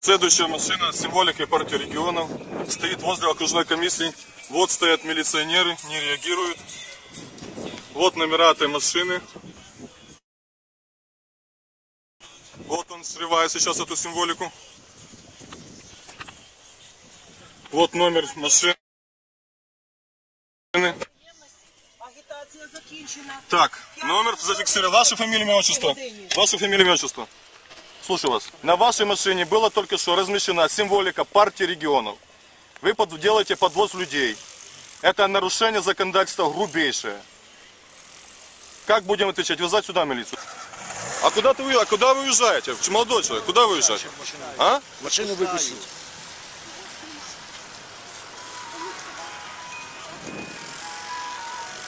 Следующая машина с символикой партии регионов стоит возле окружной комиссии. Вот стоят милиционеры, не реагируют. Вот номера этой машины. Вот он срывает сейчас эту символику. Вот номер машины. Агітація закінчена. Так, номер зафиксировал. Ваша фамилия, имя, отчество. Ваша фамилия, имя, отчество. Слушаю вас. На вашей машине было только что размещена символика партии регионов. Вы под- делаете подвоз людей. Это нарушение законодательства грубейшее. Как будем отвечать? Вызывать сюда милицию. А куда ты а куда вы уезжаете? Молодой человек, куда вы уезжаете? А? Машину выпустить.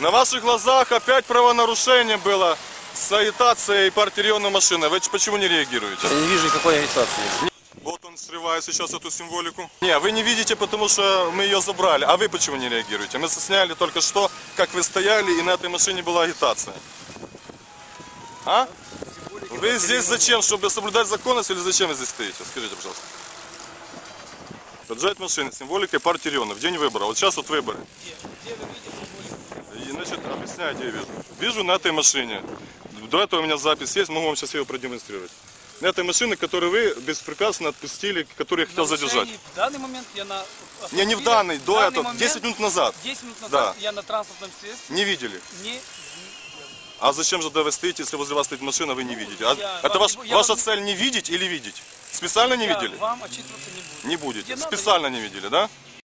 На ваших глазах опять правонарушение было с агитацией партии регионов машины. Вы почему не реагируете? Я не вижу никакой агитации. Вот он срывает сейчас эту символику. Не, вы не видите, потому что мы ее забрали. А вы почему не реагируете? Мы сняли только что, как вы стояли, и на этой машине была агитация. А? Вы здесь зачем? Чтобы соблюдать законность или зачем вы здесь стоите? Скажите, пожалуйста. Поджать машины с символикой партии регионов. День выбора. Вот сейчас вот выборы. И, значит, объясняю, где я вижу. Вижу на этой машине. До этого у меня запись есть, могу вам сейчас ее продемонстрировать. Этой машине, которую вы беспрепятственно отпустили, которую я хотел задержать. Нарушений В данный момент я на... Не, не в данный, до данный этого, момент, 10 минут назад. 10 минут Да. назад я на транспортном средстве Не видели. не... А зачем же да вы стоите, если возле вас стоит машина, вы не видите? А Я это вам ваш, я ваша вам цель не видеть или видеть? Специально не Я видели? вам отчитываться не буду. Не будете. Где надо, Специально не видели, да?